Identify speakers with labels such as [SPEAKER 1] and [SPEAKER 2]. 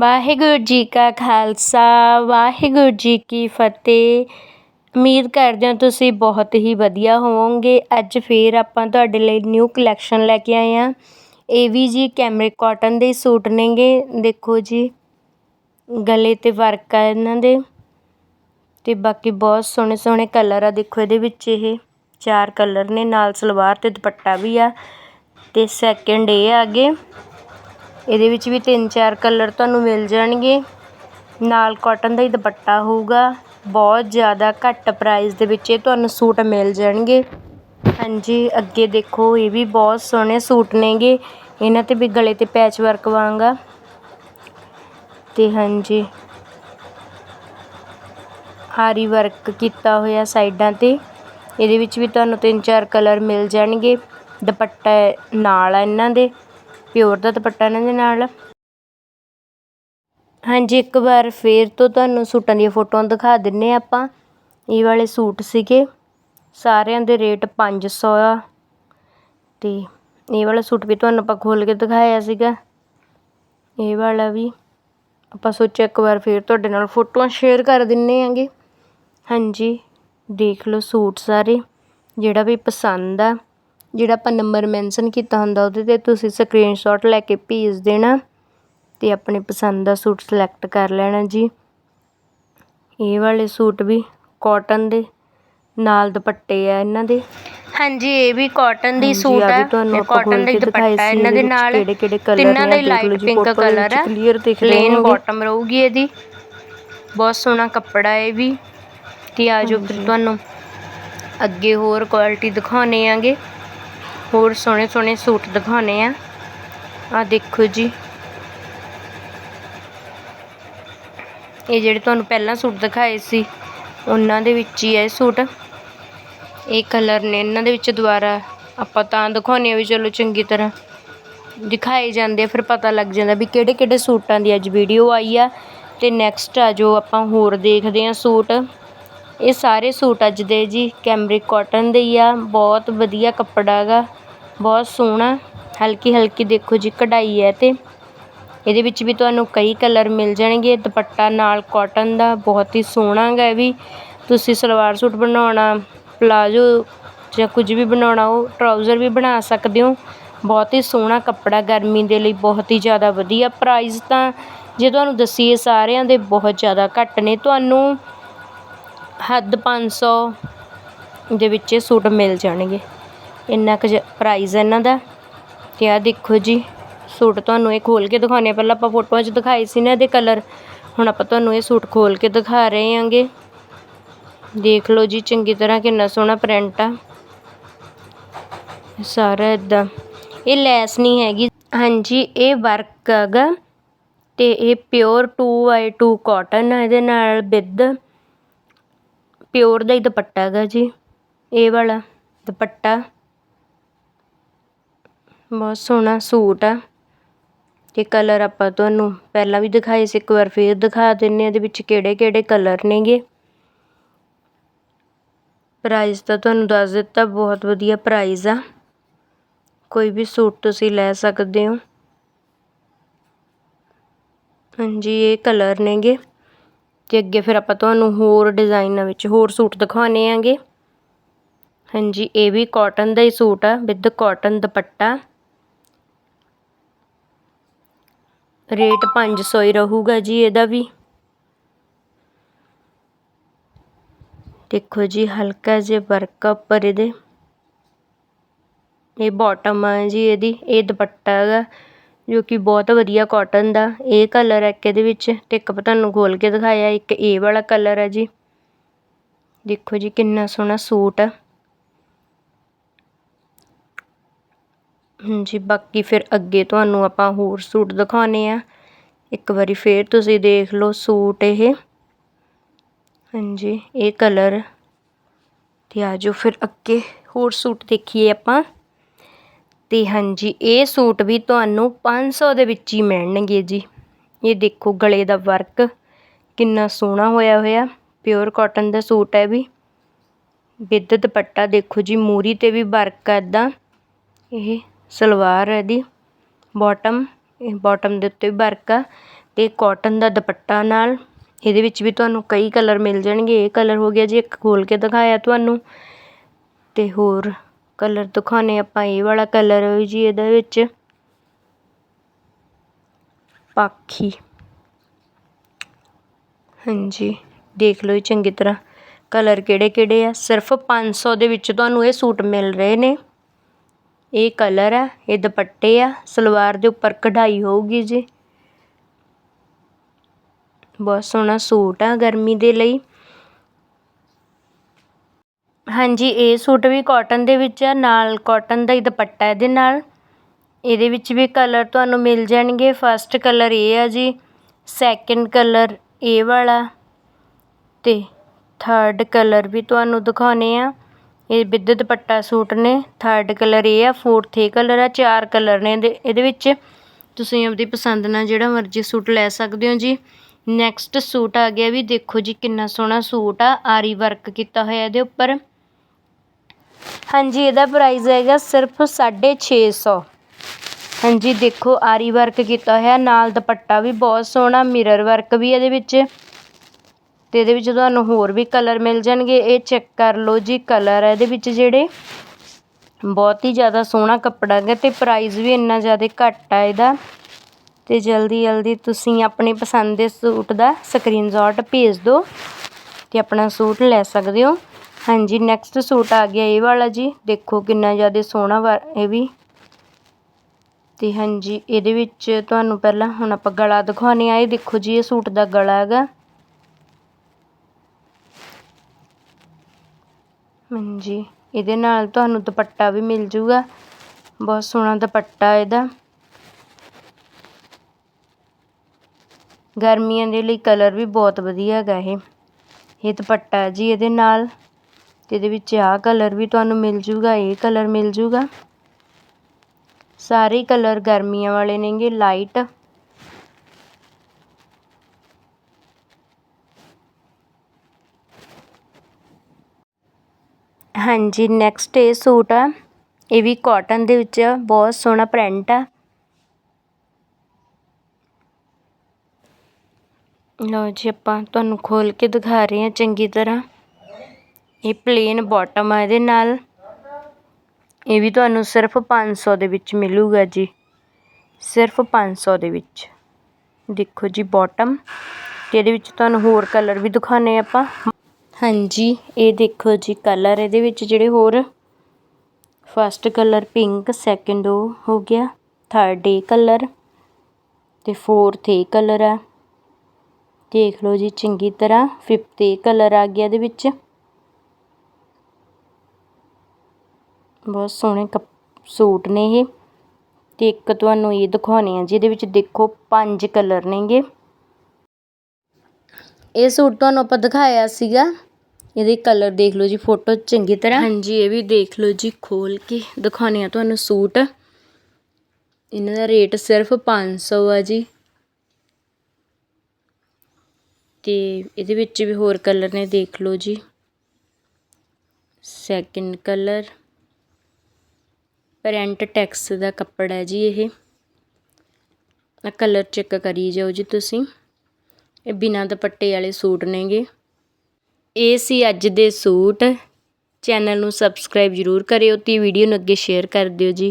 [SPEAKER 1] ਵਾਹਿਗੁਰੂ ਜੀ ਕਾ ਖਾਲਸਾ, ਵਾਹਿਗੁਰੂ ਜੀ ਕੀ ਫਤਿਹ। ਉਮੀਦ ਕਰਦੇ ਹਾਂ ਤੁਸੀਂ ਬਹੁਤ ਹੀ ਵਧੀਆ ਹੋਵੋਗੇ। ਅੱਜ ਫੇਰ ਆਪਾਂ ਤੁਹਾਡੇ ਲਈ ਨਿਊ ਕਲੈਕਸ਼ਨ ਲੈ ਕੇ ਆਏ ਹਾਂ। ਇਹ ਵੀ ਜੀ ਕੈਮਰਿਕ ਕਾਟਨ ਦੇ ਸੂਟ ਨੇਗੇ। ਦੇਖੋ ਜੀ, ਗਲੇ 'ਤੇ ਵਰਕ ਆ ਇਹਨਾਂ ਦੇ। ਅਤੇ ਬਾਕੀ ਬਹੁਤ ਸੋਹਣੇ ਸੋਹਣੇ ਕਲਰ ਆ। ਦੇਖੋ ਇਹਦੇ ਵਿੱਚ ਇਹ ਚਾਰ ਕਲਰ ਨੇ, ਨਾਲ ਸਲਵਾਰ ਅਤੇ ਦੁਪੱਟਾ ਵੀ ਆ। ਅਤੇ ਸੈਕਿੰਡ ਇਹ ਆ ਗਏ ਇਹਦੇ ਵਿੱਚ ਵੀ ਤਿੰਨ ਚਾਰ ਕਲਰ ਤੁਹਾਨੂੰ ਮਿਲ ਜਾਣਗੇ। ਨਾਲ ਕਾਟਨ ਦਾ ਹੀ ਦੁਪੱਟਾ ਹੋਊਗਾ। ਬਹੁਤ ਜ਼ਿਆਦਾ ਘੱਟ ਪ੍ਰਾਈਸ ਦੇ ਵਿੱਚ ਇਹ ਤੁਹਾਨੂੰ ਸੂਟ ਮਿਲ ਜਾਣਗੇ। ਹਾਂਜੀ, ਅੱਗੇ ਦੇਖੋ, ਇਹ ਵੀ ਬਹੁਤ ਸੋਹਣੇ ਸੂਟ ਨੇਗੇ। ਇਹਨਾਂ 'ਤੇ ਵੀ ਗਲੇ 'ਤੇ ਪੈਚ ਵਰਕ ਵਾਂਗਾ ਅਤੇ ਹਾਂਜੀ। ਆਰੀ ਵਰਕ ਕੀਤਾ ਹੋਇਆ ਸਾਈਡਾਂ 'ਤੇ। ਇਹਦੇ ਵਿੱਚ ਵੀ ਤੁਹਾਨੂੰ ਤਿੰਨ ਚਾਰ ਕਲਰ ਮਿਲ ਜਾਣਗੇ। ਦੁਪੱਟਾ ਨਾਲ ਆ ਇਹਨਾਂ ਦੇ। ਪਿਓਰ ਦਾ ਦੁਪੱਟਾ ਇਹਨਾਂ ਦੇ ਨਾਲ। ਹਾਂਜੀ, ਇੱਕ ਵਾਰ ਫੇਰ ਤੋਂ ਤੁਹਾਨੂੰ ਸੂਟਾਂ ਦੀਆਂ ਫੋਟੋਆਂ ਦਿਖਾ ਦਿੰਨੇ ਆਪਾਂ। ਇਹ ਵਾਲੇ ਸੂਟ ਸੀਗੇ। ਸਾਰਿਆਂ ਦੇ ਰੇਟ 500 ਆ। ਤੇ ਇਹ ਵਾਲਾ ਸੂਟ ਵੀ ਤੁਹਾਨੂੰ ਆਪਾਂ ਖੋਲ ਕੇ ਦਿਖਾਇਆ ਸੀਗਾ। ਇਹ ਵਾਲਾ ਵੀ ਆਪਾਂ ਸੋਚਿਆ ਇੱਕ ਵਾਰ ਫੇਰ ਤੁਹਾਡੇ ਨਾਲ ਫੋਟੋਆਂ ਸ਼ੇਅਰ ਕਰ ਦਿੰਨੇ ਆਂਗੇ ਹਾਂਜੀ, ਦੇਖ ਲਓ ਸੂਟ ਸਾਰੇ, ਜਿਹੜਾ ਵੀ ਪਸੰਦ ਆ। ਜਿਹੜਾ ਆਪਾਂ ਨੰਬਰ ਮੈਂਸ਼ਨ ਕੀਤਾ ਹੁੰਦਾ ਉਹਦੇ 'ਤੇ ਤੁਸੀਂ ਸਕਰੀਨਸ਼ਾਟ ਲੈ ਕੇ ਭੇਜ ਦੇਣਾ ਅਤੇ ਆਪਣੇ ਪਸੰਦ ਦਾ ਸੂਟ ਸਿਲੈਕਟ ਕਰ ਲੈਣਾ ਜੀ। ਇਹ ਵਾਲੇ ਸੂਟ ਵੀ ਕਾਟਨ ਦੇ ਨਾਲ ਦੁਪੱਟੇ ਆ ਇਹਨਾਂ ਦੇ। ਹਾਂਜੀ ਇਹ ਵੀ ਕਾਟਨ ਦੀ ਸੂਟ ਆ ਕਾਟਨ ਦਾ ਦੁਪੱਟਾ ਇਹਨਾਂ ਦੇ ਨਾਲ।
[SPEAKER 2] ਕਿਹੜੇ ਕਿਹੜੇ ਕਲਰ
[SPEAKER 1] ਤਿੰਨਾਂ ਦਾ ਹੀ ਲਾਈਟ ਪਿੰਕ ਕਲਰ ਆ
[SPEAKER 2] ਕਲੀਅਰ ਦਿਖ ਹੋਣਗੇ
[SPEAKER 1] ਬਾਟਮ ਰਹੂਗੀ ਇਹਦੀ। ਬਹੁਤ ਸੋਹਣਾ ਕੱਪੜਾ ਇਹ ਵੀ। ਤੇ ਆ ਜਾਓ ਫਿਰ ਤੁਹਾਨੂੰ ਅੱਗੇ ਹੋਰ ਕੁਆਲਿਟੀ ਦਿਖਾਉਣੇ ਆਂਗੇ। ਹੋਰ ਸੋਹਣੇ ਸੋਹਣੇ ਸੂਟ ਦਿਖਾਉਣੇ ਆ। ਆ ਦੇਖੋ ਜੀ। ਇਹ ਜਿਹੜੇ ਤੁਹਾਨੂੰ ਪਹਿਲਾਂ ਸੂਟ ਦਿਖਾਏ ਸੀ, ਉਹਨਾਂ ਦੇ ਵਿੱਚ ਹੀ ਹੈ ਇਹ ਸੂਟ। ਇਹ ਕਲਰ ਨੇ, ਇਹਨਾਂ ਦੇ ਵਿੱਚ ਦੁਬਾਰਾ ਆਪਾਂ ਤਾਂ ਦਿਖਾਉਂਦੇ ਆ ਵੀ ਚਲੋ ਚੰਗੀ ਤਰ੍ਹਾਂ ਦਿਖਾਏ ਜਾਂਦੇ ਆ, ਫਿਰ ਪਤਾ ਲੱਗ ਜਾਂਦਾ ਵੀ ਕਿਹੜੇ ਕਿਹੜੇ ਸੂਟਾਂ ਦੀ ਅੱਜ ਵੀਡੀਓ ਆਈ ਆ। ਤੇ ਨੈਕਸਟ ਆ ਜੋ ਆਪਾਂ ਹੋਰ ਦੇਖਦੇ ਆ ਸੂਟ। ਇਹ ਸਾਰੇ ਸੂਟ ਅੱਜ ਦੇ ਜੀ ਕੈਮਰਿਕ ਕਾਟਨ ਦੇ ਹੀ ਆ, ਬਹੁਤ ਵਧੀਆ ਕੱਪੜਾ ਹੈਗਾ ਬਹੁਤ ਸੋਹਣਾ ਹਲਕੀ ਹਲਕੀ ਦੇਖੋ ਜੀ ਕਢਾਈ ਹੈ ਤੇ। ਇਹਦੇ ਵਿੱਚ ਵੀ ਤੁਹਾਨੂੰ ਕਈ ਕਲਰ ਮਿਲ ਜਾਣਗੇ, ਦੁਪੱਟਾ ਨਾਲ ਕਾਟਨ ਦਾ, ਬਹੁਤ ਹੀ ਸੋਹਣਾ ਗਾ ਇਹ ਵੀ। ਤੁਸੀਂ ਸਲਵਾਰ ਸੂਟ ਬਣਾਉਣਾ, ਪਲਾਜੋ ਜਾਂ ਕੁਝ ਵੀ ਬਣਾਉਣਾ, ਉਹ ਟਰਾਊਜ਼ਰ ਵੀ ਬਣਾ ਸਕਦੇ ਹੋ। ਬਹੁਤ ਹੀ ਸੋਹਣਾ ਕੱਪੜਾ ਗਰਮੀ ਦੇ ਲਈ, ਬਹੁਤ ਹੀ ਜ਼ਿਆਦਾ ਵਧੀਆ ਪ੍ਰਾਈਸ ਤਾਂ। ਜੇ ਤੁਹਾਨੂੰ ਦੱਸੀਏ ਸਾਰਿਆਂ ਦੇ, ਬਹੁਤ ਜ਼ਿਆਦਾ ਘੱਟ ਨੇ। ਤੁਹਾਨੂੰ ਹੱਦ 500 ਦੇ ਵਿੱਚ ਇਹ ਸੂਟ ਮਿਲ ਜਾਣਗੇ। ਇੰਨਾ ਕੁ ਪ੍ਰਾਈਜ਼ ਹੈ ਇਹਨਾਂ ਦਾ। ਤੇ ਆ ਦੇਖੋ ਜੀ, ਸੂਟ ਤੁਹਾਨੂੰ ਇਹ ਖੋਲ ਕੇ ਦਿਖਾਉਂਦੇ ਪਹਿਲਾਂ ਆਪਾਂ ਫੋਟੋਆਂ 'ਚ ਦਿਖਾਏ ਸੀ ਨਾ ਇਹਦੇ ਕਲਰ ਹੁਣ ਆਪਾਂ ਤੁਹਾਨੂੰ ਇਹ ਸੂਟ ਖੋਲ ਕੇ ਦਿਖਾ ਰਹੇ ਹਾਂਗੇ। ਦੇਖ ਲਓ ਜੀ, ਚੰਗੀ ਤਰ੍ਹਾਂ ਕਿੰਨਾ ਸੋਹਣਾ ਪ੍ਰਿੰਟ ਆ। ਸਾਰਾ ਇਦਾਂ ਇਹ ਲੈਸ ਨਹੀਂ ਹੈਗੀ। ਹਾਂਜੀ, ਇਹ ਵਰਕ ਹੈਗਾ। ਤੇ ਇਹ ਪਿਓਰ 2x2 ਕਾਟਨ ਆ ਇਹਦੇ ਨਾਲ ਵਿਦ ਪਿਓਰ ਦਾ ਹੀ ਦੁਪੱਟਾ ਹੈਗਾ ਜੀ। ਇਹ ਵਾਲਾ ਦੁਪੱਟਾ। ਬਹੁਤ ਸੋਹਣਾ ਸੂਟ ਆ। ਅਤੇ ਕਲਰ ਆਪਾਂ ਤੁਹਾਨੂੰ ਪਹਿਲਾਂ ਵੀ ਦਿਖਾਏ ਸੀ, ਇੱਕ ਵਾਰ ਫੇਰ ਦਿਖਾ ਦਿੰਦੇ ਹਾਂ ਇਹਦੇ ਵਿੱਚ ਕਿਹੜੇ ਕਿਹੜੇ ਕਲਰ ਨੇਗੇ। ਪ੍ਰਾਈਸ ਤਾਂ ਤੁਹਾਨੂੰ ਦੱਸ ਦਿੱਤਾ, ਬਹੁਤ ਵਧੀਆ ਪ੍ਰਾਈਸ ਆ। ਕੋਈ ਵੀ ਸੂਟ ਤੁਸੀਂ ਲੈ ਸਕਦੇ ਹੋ। ਹਾਂਜੀ, ਇਹ ਕਲਰ ਨੇਗੇ। ਤੇ ਅੱਗੇ ਫਿਰ ਆਪਾਂ ਤੁਹਾਨੂੰ ਹੋਰ ਡਿਜ਼ਾਈਨਾਂ ਵਿੱਚ ਹੋਰ ਸੂਟ ਦਿਖਾਉਣੇ ਆਂਗੇ ਹਾਂਜੀ, ਇਹ ਵੀ ਕਾਟਨ ਦਾ ਹੀ ਸੂਟ ਆ ਵਿਦ ਕਾਟਨ ਦੁਪੱਟਾ। ਰੇਟ 500 ਹੀ ਰਹੂਗਾ ਜੀ ਇਹਦਾ ਵੀ। ਦੇਖੋ ਜੀ, ਹਲਕਾ ਜਿਹਾ ਵਰਕ ਉੱਪਰ ਇਹਦੇ। ਇਹ ਬਾਟਮ ਆ ਜੀ ਇਹਦੀ, ਇਹ ਦੁਪੱਟਾ ਹੈਗਾ, ਜੋ ਕਿ ਬਹੁਤ ਵਧੀਆ ਕਾਟਨ ਦਾ। ਇਹ ਕਲਰ ਹੈ ਇੱਕ ਇਹਦੇ ਵਿੱਚ, ਤੇ ਇੱਕ ਤੁਹਾਨੂੰ ਖੋਲ ਕੇ ਦਿਖਾਇਆ, ਇੱਕ ਇਹ ਵਾਲਾ ਕਲਰ ਹੈ ਜੀ। ਦੇਖੋ ਜੀ, ਕਿੰਨਾ ਸੋਹਣਾ ਸੂਟ ਆ। ਹਾਂਜੀ, ਬਾਕੀ ਫਿਰ ਅੱਗੇ ਤੁਹਾਨੂੰ ਆਪਾਂ ਹੋਰ ਸੂਟ ਦਿਖਾਉਣੇ ਆ। ਇੱਕ ਵਾਰੀ ਫੇਰ ਤੁਸੀਂ ਦੇਖ ਲਓ ਸੂਟ ਇਹ। ਹਾਂਜੀ, ਇਹ ਕਲਰ। ਤੇ ਆਜੋ ਫਿਰ ਅੱਗੇ ਹੋਰ ਸੂਟ ਦੇਖੀਏ ਆਪਾਂ। ਤੇ ਹਾਂਜੀ, ਇਹ ਸੂਟ ਵੀ ਤੁਹਾਨੂੰ 500 ਦੇ ਵਿੱਚ ਹੀ ਮਿਲਣਗੇ ਜੀ। ਇਹ ਦੇਖੋ ਗਲੇ ਦਾ ਵਰਕ ਕਿੰਨਾ ਸੋਹਣਾ ਹੋਇਆ ਹੋਇਆ। ਪਿਓਰ ਕਾਟਨ ਦਾ ਸੂਟ ਹੈ ਵੀ। ਵਿਦ ਦੁਪੱਟਾ ਦੇਖੋ ਜੀ, ਮੂਰੀ ਤੇ ਵੀ ਵਰਕ ਆ ਇੱਦਾਂ। ਇਹ ਸਲਵਾਰ ਹੈ ਇਹਦੀ ਬੋਟਮ ਇਹ ਬਾਟਮ ਦੇ ਉੱਤੇ ਵੀ ਵਰਕ ਆ ਅਤੇ ਕੋਟਨ ਦਾ ਦੁਪੱਟਾ ਨਾਲ, ਇਹਦੇ ਵਿੱਚ ਵੀ ਤੁਹਾਨੂੰ ਕਈ ਕਲਰ ਮਿਲ ਜਾਣਗੇ, ਇਹ ਕਲਰ ਹੋ ਗਿਆ ਜੀ, ਇੱਕ ਖੋਲ੍ਹ ਕੇ ਦਿਖਾਇਆ ਤੁਹਾਨੂੰ। ਅਤੇ ਹੋਰ ਕਲਰ ਦਿਖਾਉਣੇ ਆਪਾਂ, ਇਹ ਵਾਲਾ ਕਲਰ ਜੀ ਇਹਦੇ ਵਿੱਚ। ਪਾਖੀ। ਹਾਂਜੀ, ਦੇਖ ਲਓ ਜੀ ਚੰਗੀ ਤਰ੍ਹਾਂ ਕਲਰ ਕਿਹੜੇ ਕਿਹੜੇ ਆ? ਸਿਰਫ 500 ਦੇ ਵਿੱਚ ਤੁਹਾਨੂੰ ਇਹ ਸੂਟ ਮਿਲ ਰਹੇ ਨੇ। ਇਹ ਕਲਰ ਆ, ਇਹ ਦੁਪੱਟੇ ਆ, ਸਲਵਾਰ ਦੇ ਉੱਪਰ ਕਢਾਈ ਹੋਊਗੀ ਜੀ। ਬਹੁਤ ਸੋਹਣਾ ਸੂਟ ਆ ਗਰਮੀ ਦੇ ਲਈ। ਹਾਂਜੀ, ਇਹ ਸੂਟ ਵੀ ਕਾਟਨ ਦੇ ਵਿੱਚ ਆ, ਨਾਲ ਕਾਟਨ ਦਾ ਹੀ ਦੁਪੱਟਾ ਇਹਦੇ ਨਾਲ। ਇਹਦੇ ਵਿੱਚ ਵੀ ਕਲਰ ਤੁਹਾਨੂੰ ਮਿਲ ਜਾਣਗੇ। ਫਸਟ ਕਲਰ ਇਹ ਆ ਜੀ ਸੈਕਿੰਡ ਕਲਰ ਇਹ ਵਾਲਾ ਤੇ ਥਰਡ ਕਲਰ ਵੀ ਤੁਹਾਨੂੰ ਦਿਖਾਉਣੇ ਆ। ਇਹ ਵਿਦ ਦੁਪੱਟਾ ਸੂਟ ਨੇ ਥਰਡ ਕਲਰ ਇਹ ਆ ਫੋਰਥ ਇਹ ਕਲਰ ਆ, ਚਾਰ ਕਲਰ ਨੇ ਇਹਦੇ ਇਹਦੇ ਵਿੱਚ। ਤੁਸੀਂ ਆਪਦੀ ਪਸੰਦ ਨਾਲ ਜਿਹੜਾ ਮਰਜ਼ੀ ਸੂਟ ਲੈ ਸਕਦੇ ਹੋ ਜੀ। ਨੈਕਸਟ ਸੂਟ ਆ ਗਿਆ ਵੀ, ਦੇਖੋ ਜੀ ਕਿੰਨਾ ਸੋਹਣਾ ਸੂਟ ਆ, ਆਰੀ ਵਰਕ ਕੀਤਾ ਹੋਇਆ ਇਹਦੇ ਉੱਪਰ। ਹਾਂਜੀ, ਇਹਦਾ ਪ੍ਰਾਈਸ ਹੈਗਾ ਸਿਰਫ 650 ਹਾਂਜੀ, ਦੇਖੋ ਆਰੀ ਵਰਕ ਕੀਤਾ ਹੋਇਆ, ਨਾਲ ਦੁਪੱਟਾ ਵੀ ਬਹੁਤ ਸੋਹਣਾ ਮਿਰਰ ਵਰਕ ਵੀ ਇਹਦੇ ਵਿੱਚ। ਅਤੇ ਇਹਦੇ ਵਿੱਚ ਤੁਹਾਨੂੰ ਹੋਰ ਵੀ ਕਲਰ ਮਿਲ ਜਾਣਗੇ। ਇਹ ਚੈੱਕ ਕਰ ਲਓ ਜੀ ਕਲਰ ਹੈ ਇਹਦੇ ਵਿੱਚ ਜਿਹੜੇ ਬਹੁਤ ਹੀ ਜ਼ਿਆਦਾ ਸੋਹਣਾ ਕੱਪੜਾ ਹੈਗਾ ਅਤੇ ਪ੍ਰਾਈਜ਼ ਵੀ ਇੰਨਾ ਜ਼ਿਆਦਾ ਘੱਟ ਆ ਇਹਦਾ। ਅਤੇ ਜਲਦੀ ਜਲਦੀ ਤੁਸੀਂ ਆਪਣੇ ਪਸੰਦ ਦੇ ਸੂਟ ਦਾ ਸਕਰੀਨਸ਼ਾਟ ਭੇਜ ਦਿਓ ਅਤੇ ਆਪਣਾ ਸੂਟ ਲੈ ਸਕਦੇ ਹੋ। ਹਾਂਜੀ ਨੈਕਸਟ ਸੂਟ ਆ ਗਿਆ ਇਹ ਵਾਲਾ ਜੀ। ਦੇਖੋ ਕਿੰਨਾ ਜ਼ਿਆਦਾ ਸੋਹਣਾ ਵਾ ਇਹ ਵੀ। ਤੇ ਹਾਂਜੀ, ਇਹਦੇ ਵਿੱਚ ਤੁਹਾਨੂੰ ਪਹਿਲਾਂ ਹੁਣ ਆਪਾਂ ਗਲਾ ਦਿਖਾਉਣੇ ਆ ਇਹ ਦੇਖੋ ਜੀ, ਇਹ ਸੂਟ ਦਾ ਗਲਾ ਹੈਗਾ। ਹਾਂਜੀ, ਇਹਦੇ ਨਾਲ ਤੁਹਾਨੂੰ ਦੁਪੱਟਾ ਵੀ ਮਿਲ ਜੂਗਾ। ਬਹੁਤ ਸੋਹਣਾ ਦੁਪੱਟਾ ਇਹਦਾ। ਗਰਮੀਆਂ ਦੇ ਲਈ ਕਲਰ ਵੀ ਬਹੁਤ ਵਧੀਆ ਹੈਗਾ ਇਹ। ਇਹ ਦੁਪੱਟਾ ਜੀ ਇਹਦੇ ਨਾਲ। ਤੇ ਇਹਦੇ ਵਿੱਚ ਆਹ ਕਲਰ ਵੀ ਤੁਹਾਨੂੰ ਮਿਲ ਜੂਗਾ, ਇਹ ਕਲਰ ਮਿਲ ਜੂਗਾ। ਸਾਰੇ ਕਲਰ ਗਰਮੀਆਂ ਵਾਲੇ ਨੇਗੇ ਲਾਈਟ ਹਾਂਜੀ ਨੈਕਸਟ ਇਹ ਸੂਟ ਆ। ਇਹ ਵੀ ਕਾਟਨ ਦੇ ਵਿੱਚ ਆ, ਬਹੁਤ ਸੋਹਣਾ ਪ੍ਰਿੰਟ ਆ। ਲਓ ਜੀ, ਆਪਾਂ ਤੁਹਾਨੂੰ ਖੋਲ ਕੇ ਦਿਖਾ ਰਹੇ ਹਾਂ ਚੰਗੀ ਤਰ੍ਹਾਂ। ਇਹ ਪਲੇਨ ਬਾਟਮ ਆ ਇਹਦੇ ਨਾਲ। ਇਹ ਵੀ ਤੁਹਾਨੂੰ ਸਿਰਫ 500 ਦੇ ਵਿੱਚ ਮਿਲੂਗਾ ਜੀ। ਸਿਰਫ 500 ਦੇ ਵਿੱਚ। ਦੇਖੋ ਜੀ ਬਾਟਮ ਤੇ ਇਹਦੇ ਵਿੱਚ ਤੁਹਾਨੂੰ ਹੋਰ ਕਲਰ ਵੀ ਦਿਖਾਣੇ ਆਪਾਂ। ਹਾਂਜੀ, ਇਹ ਦੇਖੋ ਜੀ ਕਲਰ ਇਹਦੇ ਵਿੱਚ ਜਿਹੜੇ ਹੋਰ ਫਸਟ ਕਲਰ ਪਿੰਕ ਸੈਕਿੰਡ ਉਹ ਹੋ ਗਿਆ ਥਰਡ ਏ ਕਲਰ ਤੇ ਫੋਰਥ ਏ ਕਲਰ ਆ। ਦੇਖ ਲਓ ਜੀ ਚੰਗੀ ਤਰ੍ਹਾਂ ਫਿਫਥ ਏ ਕਲਰ ਆ ਗਿਆ ਇਹਦੇ ਵਿੱਚ। ਬਹੁਤ ਸੋਹਣੇ ਸੂਟ ਨੇ ਇਹ। ਤੇ ਇੱਕ ਤੁਹਾਨੂੰ ਇਹ ਦਿਖਾਉਣੇ ਆ ਜਿਹਦੇ ਵਿੱਚ ਦੇਖੋ ਪੰਜ ਕਲਰ ਨੇਗੇ। ਇਹ ਸੂਟ ਤੁਹਾਨੂੰ ਆਪਾਂ ਦਿਖਾਇਆ ਸੀਗਾ। ਇਹਦੇ ਕਲਰ ਦੇਖ ਲਓ ਜੀ ਫੋਟੋ ਚੰਗੀ ਤਰ੍ਹਾਂ। ਹਾਂਜੀ, ਇਹ ਵੀ ਦੇਖ ਲਓ ਜੀ, ਖੋਲ ਕੇ। ਦਿਖਾਉਣੇ ਆ ਤੁਹਾਨੂੰ ਸੂਟ। ਇਹਨਾਂ ਦਾ ਰੇਟ ਸਿਰਫ 500 ਆ ਜੀ। ਤੇ ਇਹਦੇ ਵਿੱਚ ਵੀ ਹੋਰ ਕਲਰ ਨੇ, ਦੇਖ ਲਓ ਜੀ। ਸੈਕਿੰਡ ਕਲਰ ਪ੍ਰਿੰਟ ਟੈਕਸ ਦਾ ਕੱਪੜਾ ਹੈ ਜੀ ਇਹ। ਆ ਕਲਰ ਚੈੱਕ ਕਰੀ ਜਾਓ ਜੀ ਤੁਸੀਂ। ਇਹ ਬਿਨਾਂ ਦੁਪੱਟੇ ਵਾਲੇ ਸੂਟ ਨੇਗੇ। ਇਹ ਸੀ ਅੱਜ ਦੇ ਸੂਟ। ਚੈਨਲ ਨੂੰ ਸਬਸਕ੍ਰਾਈਬ ਜ਼ਰੂਰ ਕਰਿਓ ਅਤੇ ਵੀਡੀਓ ਨੂੰ ਅੱਗੇ ਸ਼ੇਅਰ ਕਰ ਦਿਓ ਜੀ।